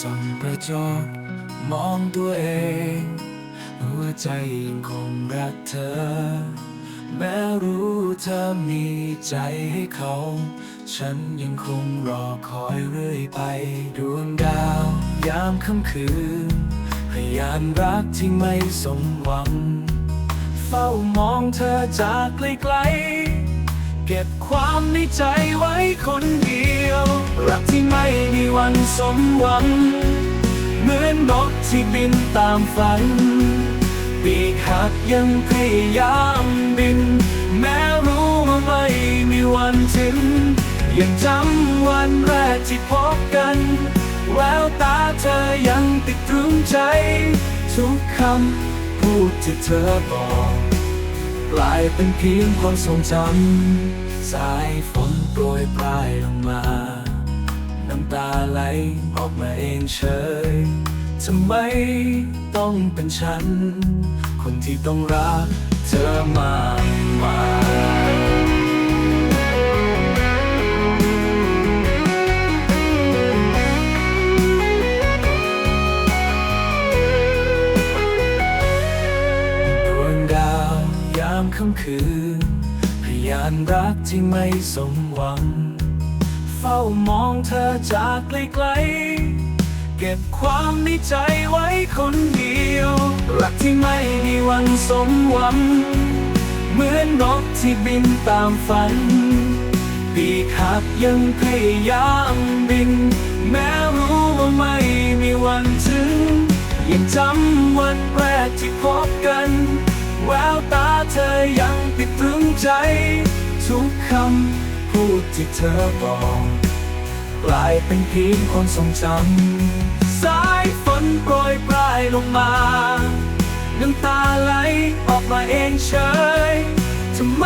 ส่องกระจกมองตัวเอง หัวใจยังคงรักเธอ แม้รู้เธอมีใจให้เขา ฉันยังคงรอคอยเรื่อยไป ดวงดาว ยามค่ำคืนพยานรักที่ไม่สมหวัง เฝ้ามองเธอจากไกลๆ เก็บความในใจไว้คนเดียว รักที่ไม่มีวันสมหวัง เหมือนนกที่บินตามฝัน ปีกหักยังพยายามบิน แม้รู้ว่าไม่มีวันถึง ยังจำวันแรกที่พบกัน แววตาเธอยังติดตรึงใจ ทุกคำพูดที่เธอบอก กลายเป็นเพียงความทรงจำสายฝนโปรยปลายลงมา น้ำตาไหลออกมาเองเฉยทำไมต้องเป็นฉัน คนที่ต้องรักเธอมากมายามค่ำคืน พยานรักที่ไม่สมหวัง เฝ้ามองเธอจากไกลๆ เก็บความในใจไว้คนเดียว รักที่ไม่มีวันสมหวัง เหมือนนกที่บินตามฝัน ปีกหักยังพยายามบิน แม้รู้ว่าไม่มีวันถึง ยังจำวันแรกที่พบกัน แววตาเธอยังติดตรึงใจ ทุกคำพูดที่เธอบอกกลายเป็นเพียงความทรงจำสายฝนโปรยปลายลงมาน้ำตาไหลออกมาเองเฉยทำไม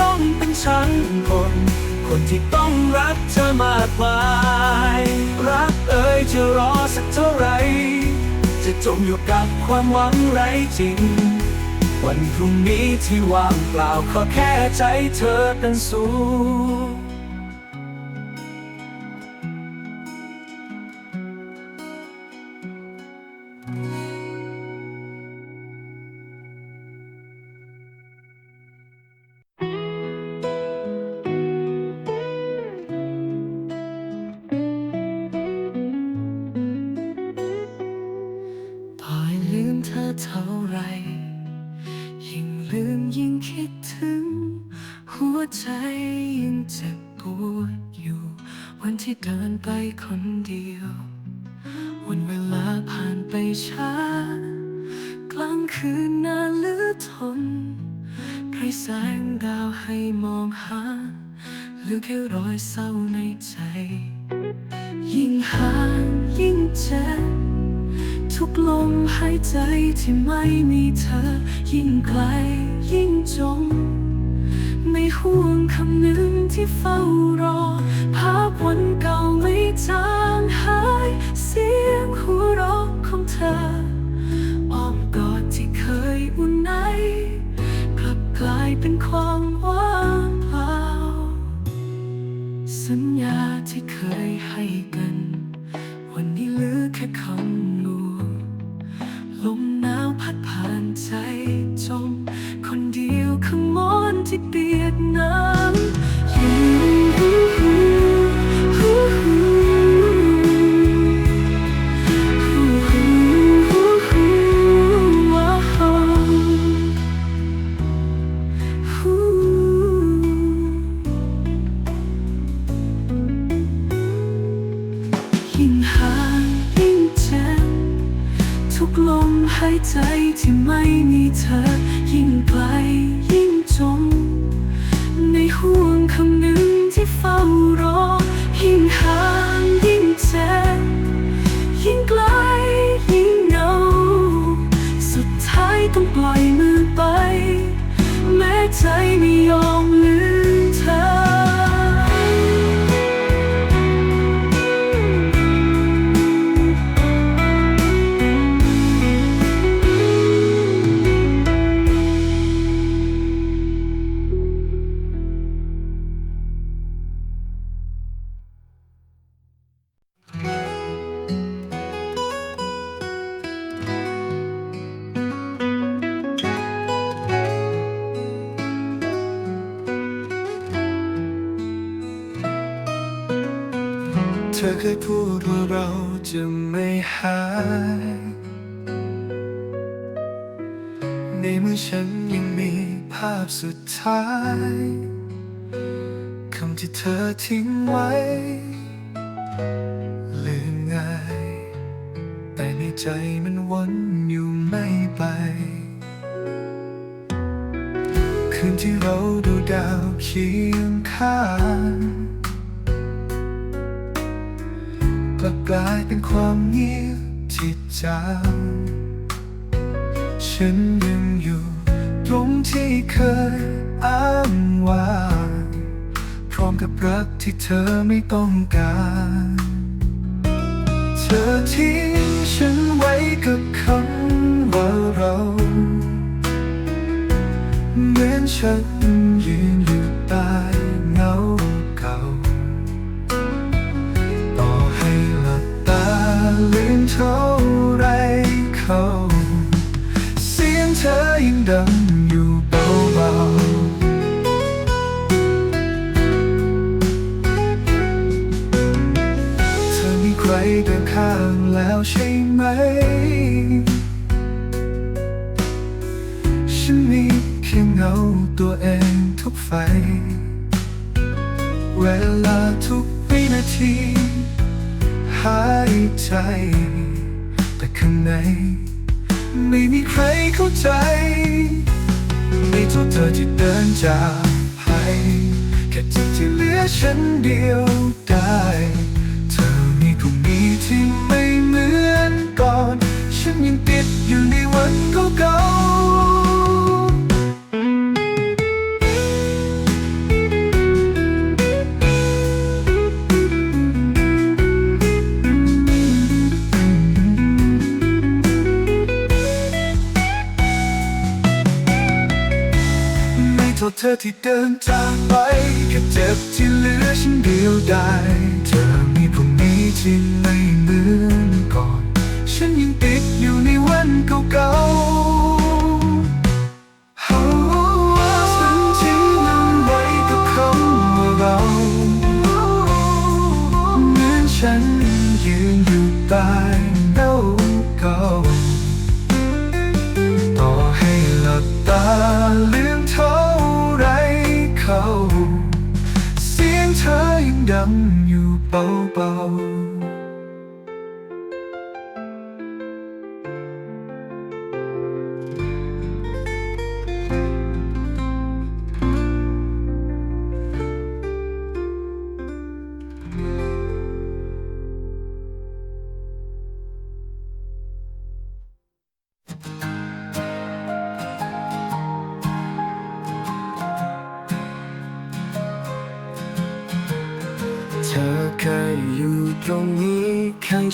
ต้องเป็นฉันคน คนที่ต้องรักเธอมากมาย รักเอ่ยจะรอสักเท่าไหรจะจมอยู่กับความหวังไร้จริง วันพรุ่งนี้ที่ว่างเปล่าขอแค่ใจเธอเป็นสูง รอยเศร้าในใจ ยิ่งห่างยิ่งเจ็บทุกลมหายใจที่ไม่มีเธอ ยิ่งไกลยิ่งจม ไม่ห่วงคำนึงที่เฝ้ารอ ภาพวันเก่าไม่จางหาย เสียงหัวเราะของเธออ้อ เคยพูดว่าเราจะไม่หาย ในเมื่อฉันยังมีภาพสุดท้ายคำที่เธอทิ้งไว้ ลืมง่าย แต่ในใจมันวนอยู่ไม่ไป คืนที่เราดูดาวเคียงข้าง กลายเป็นความเงียบที่จางฉันยังอยู่ตรงที่เคยอ้างว้างพร้อมกับรักที่เธอไม่ต้องการ เธอทิ้งฉันไว้กับคำว่าเรา เหมือนฉันยืนอยู่ ท่าไรเขาเสียงเธอยังดังอยู่เบาๆเธอมีใครเดินข้างแล้วใช่ไหม ฉันมีเพียงเงาตัวเองทุกไฟ เวลาทุกวินาทีหายใจ ข้างในไม่มีใครเข้าใจไม่โทษเธอที่เดินจากไปแค่จิตที่เหลือฉันเดียวได้ เธอมีพรุ่งนี้ที่ไม่เหมือนก่อน ฉันยังติดอยู่ในวันเก่าๆ เธอที่เดินจากไปแค่เจ็บที่เหลือฉันเดียวได้เธอมีพรุ่งนี้ที่ไม่เหมือนก่อน ฉันยังติดอยู่ในวันเก่าๆ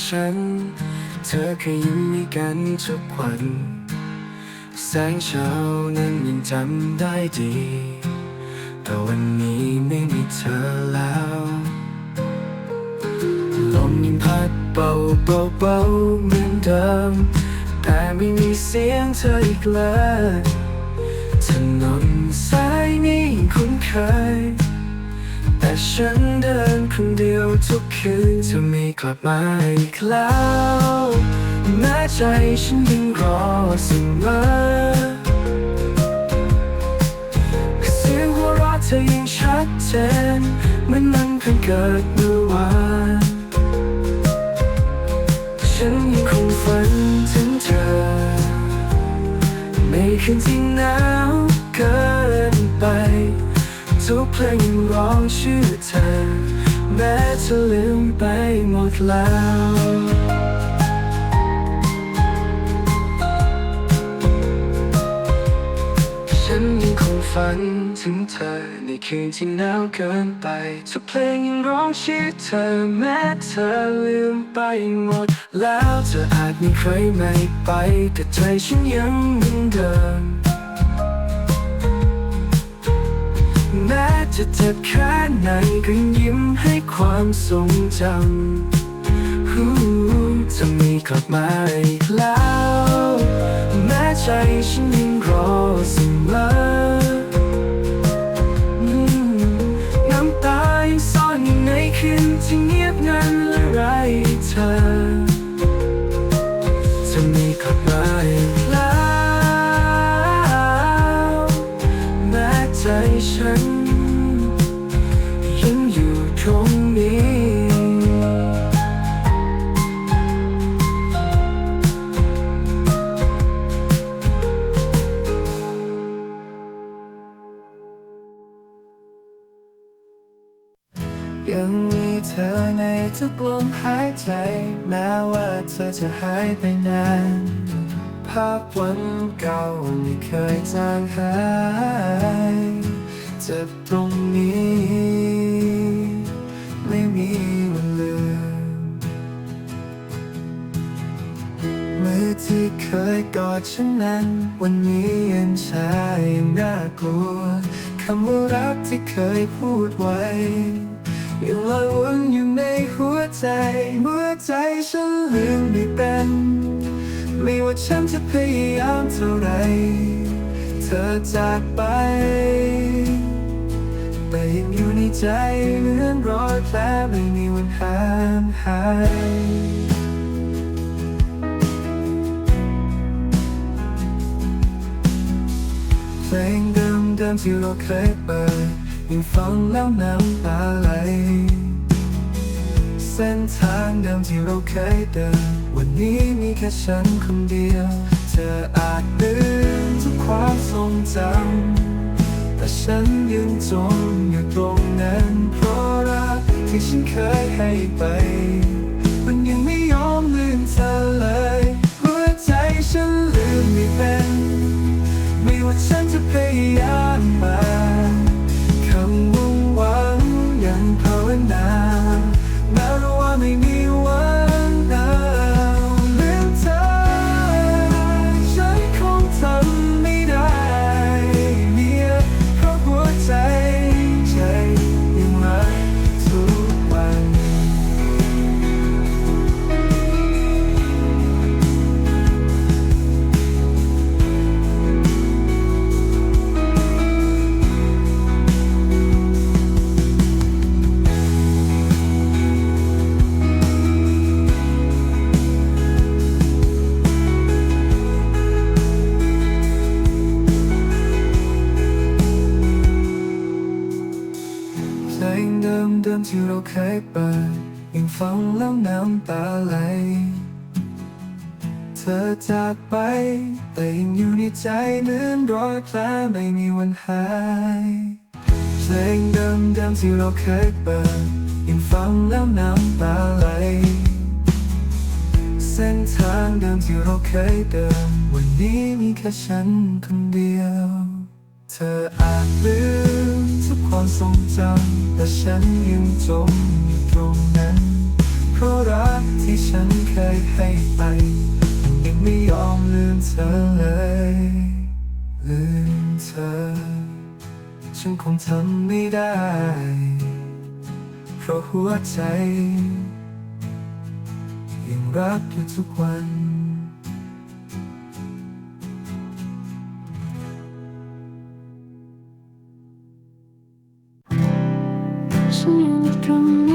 ฉัน เธอเคยอยู่ด้วยกันทุกวัน แสงเช้านั้นยังจำได้ดี แต่วันนี้ไม่มีเธอแล้ว ลมยังพัดเบาเบาเบาเหมือนเดิม แต่ไม่มีเสียงเธออีกเลยถนนสายนี้คุ้นเคย ฉันเดินคนเดียวทุกคืนเธอไม่กลับมาอีกแล้วแม้ใจฉันยังรอเสมอเสียงหัวเราะเธอยังชัดเจนเหมือนมันเพิ่งเกิดเมื่อวานฉันยังคงฝันถึงเธอ ในคืนที่หนาวเกินไป ทุกเพลงยังร้องชื่อเธอ แม้เธอลืมไปหมดแล้วฉันยังคงฝันถึงเธอในคืนที่หนาวเกินไปทุกเพลงยังร้องชื่อเธอแม้เธอลืมไปหมด แล้วเธออาจไม่เคยไม่ไป แต่ใจฉันยังเหมือนเดิม แม้จะเจ็บแค่ไหนก็ยิ้มให้ความทรงจำจะมีกลับมาอีกแล้ว แม้ใจฉันยังรอเสมอน้ำตายังซ่อนอยู่ในคืนที่เงียบงันและไร้เธอ ยังมีเธอในทุกลมหายใจ แม้ว่าเธอจะหายไปนาน ภาพวันเก่าไม่เคยจางหายเจ็บตรงนี้ ไม่มีวันลืมมือที่เคยกอดฉันนั้น วันนี้ยังชายังน่ากลัวคำว่ารักที่เคยพูดไว้ ยังลอยวนอยู่ในหัวใจเมื่อใจฉันลืมไม่เป็น ไม่ว่าฉันจะพยายามเท่าไร เธอจากไป แต่ยังอยู่ในใจเหมือนรอยแผลไม่มีวันหางหายเพลงเดิมเดิมที่เราเคยเปิด ยังฟังแล้วน้ำตาไหล เส้นทางเดิมที่เราเคยเดิน วันนี้มีแค่ฉันคนเดียว เธออาจลืมทุกความทรงจำ แต่ฉันยังจมอยู่ตรงนั้น เพราะรักที่ฉันเคยให้ไป มันยังไม่ยอมลืมเธอเลยหัวใจฉันลืมไม่เป็น ไม่ว่าฉันจะพยายามมา อจากไป แต่ยังอยู่ในใจเหมือนรอยแผลไม่มีวันหายเพลงเดิมเดิมๆที่เราเคยเปิดยังฟังแล้วน้ำตาไหลเส้นทางเดิมที่เราเคยเดินวันนี้มีแค่ฉันคนเดียว เธออาจลืมทุกความทรงจำแต่ฉันยังจมอยู่ตรงนั้น เพราะรักที่ฉันเคยให้ไป ยังไม่ยอมลืมเธอเลยลืมเธอ ฉันคงทำไม่ได้ เพราะหัวใจ ยังรักอยู่ทุกวันฉันยังอยู่ตรง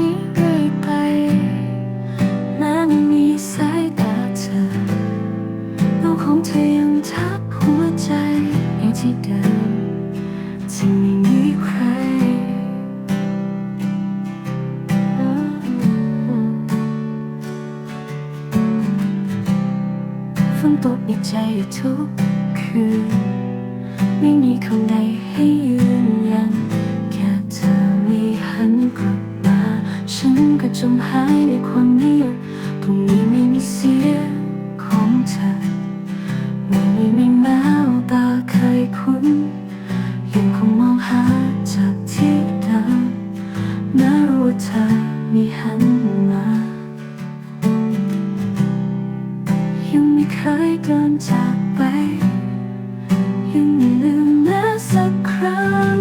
รู้ว่าเธอไม่หันมา ยังไม่เคยเดินจากไป ยังไม่ลืมแม้สักครั้ง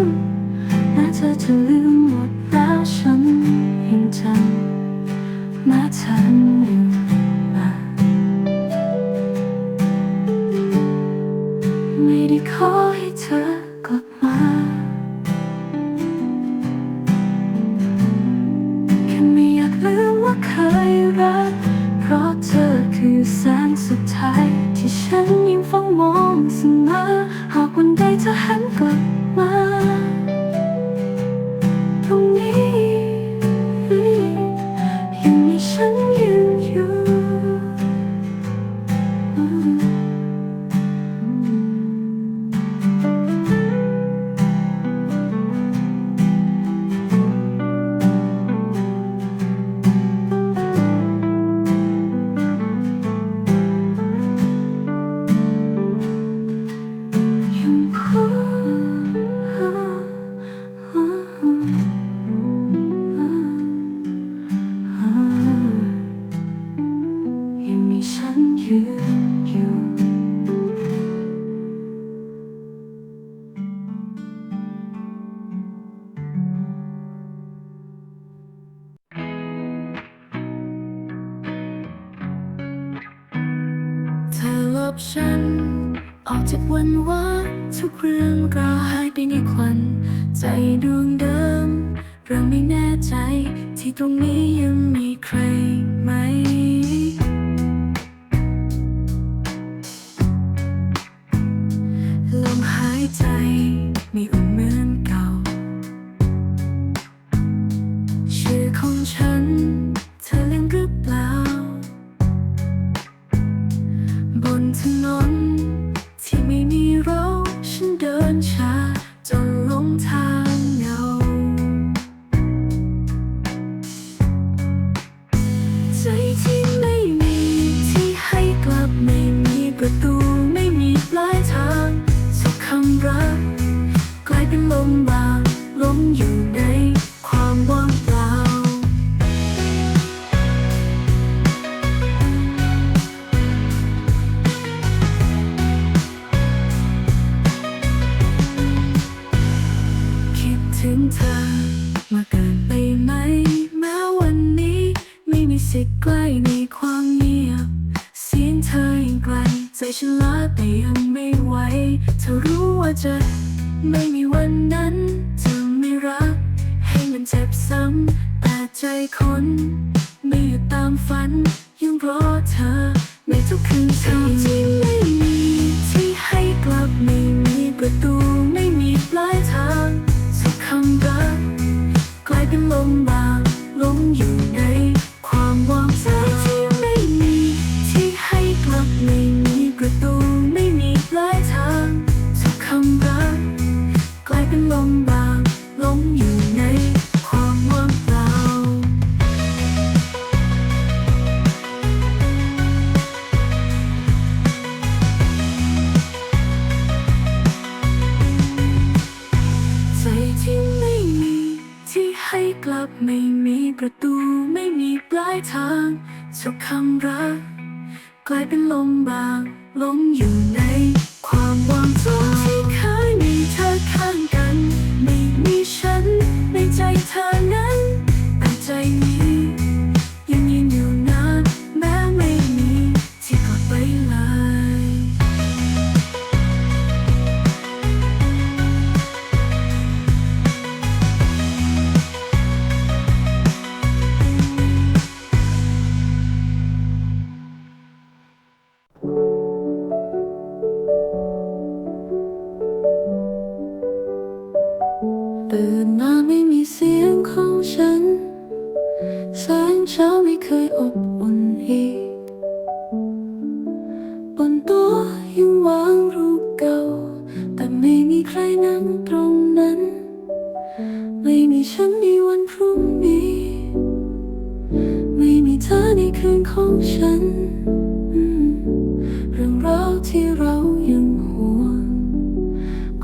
แม้เธอจะลืมหมด ออกจากวันวาทุกเรื่องราวหายไปในควัน ใจดวงเดิม เราไม่แน่ใจที่ตรงนี้ยังมีใครไหม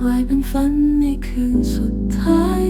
กลายเป็นฝันในคืนสุดท้าย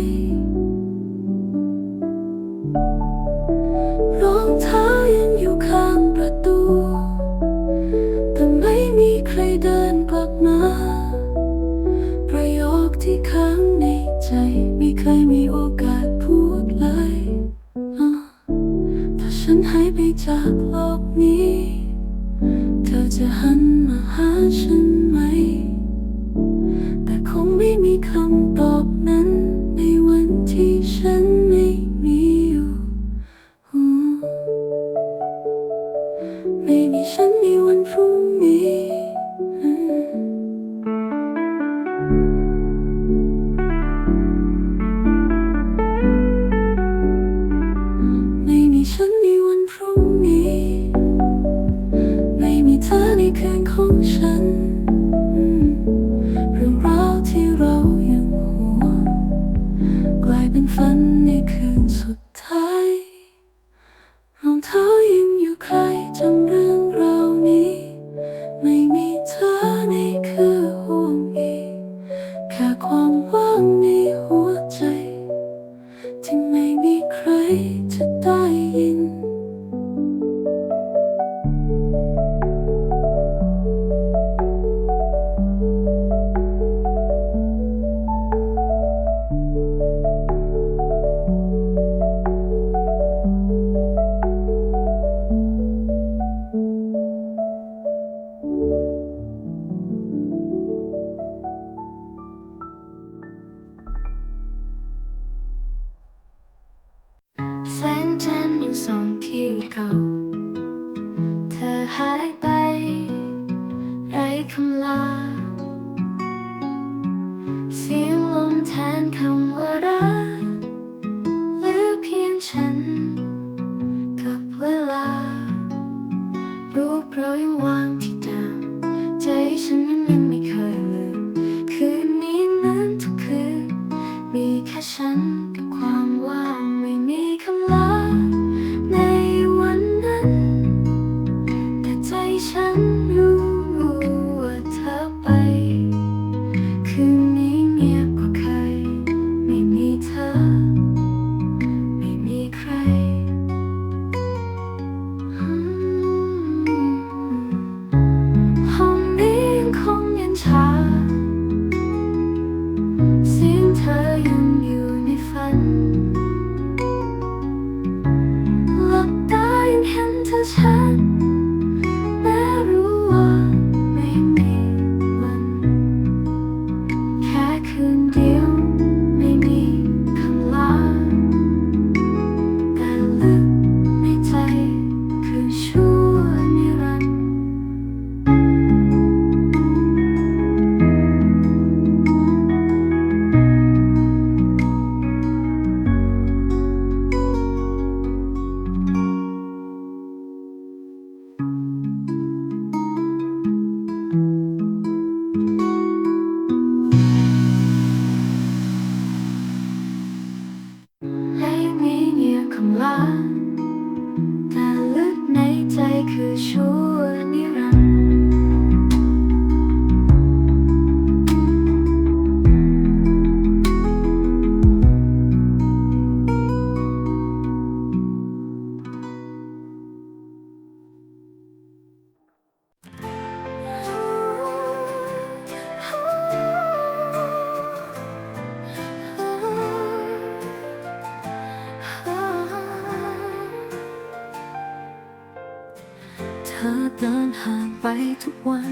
ธอเดินห่างไปทุกวัน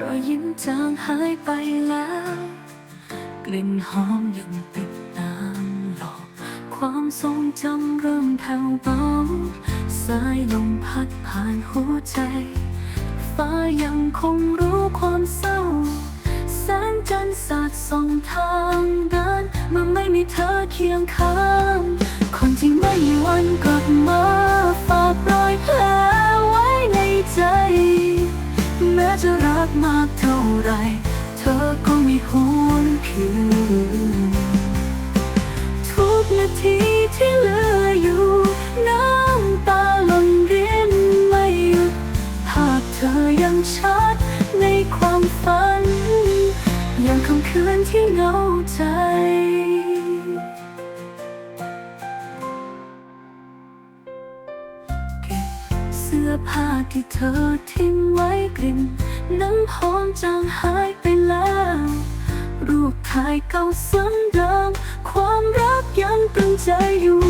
รอยยิ้มจางหายไปแล้ว กลิ่นหอมยังติดน้ำหลอก ความทรงจำเริ่มแผ่วเบา สายลมพัดผ่านหัวใจ ฟ้ายังคงรู้ความเศร้า แสงจันทร์สาดส่องทางเดินเมื่อไม่มีเธอเคียงข้าง คนที่ไม่มีวันกลับมาฝากรอยแผล ใจ แม้จะรักมากเท่าไร เธอก็ไม่หวนคืนทุกนาทีที่เหลืออยู่ น้ำตาหล่นรินไม่หยุดภาพเธอยังชัดในความฝัน ยังคำคืนที่เหงาใจ ผ้าที่เธอทิ้งไว้กลิ่นน้ำหอมจางหายไปแล้ว รูปถ่ายเก่าซ้ำเดิม ความรักยังตรึงใจอยู่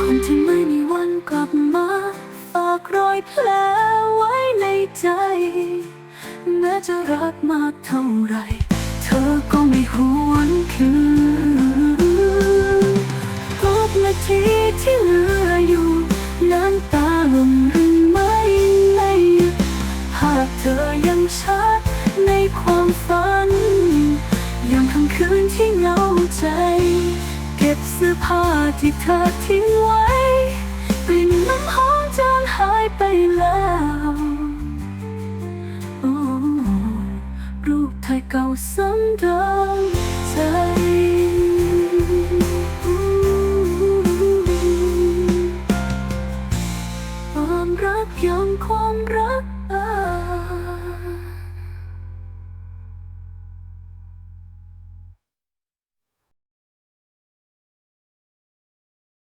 คนที่ไม่มีวันกลับมา ฝากรอยแผล ใจ แม้จะรักมากเท่าไร เธอก็ไม่หวนคืนทุกนาทีที่เหลืออยู่น้ำตาหล่นรินไม่ไม่หาพเธอยังชัดในความฝัน ยังคำคืนที่เหงาใจ เก็บเสื้อผ้าที่เธอทิ้งไว้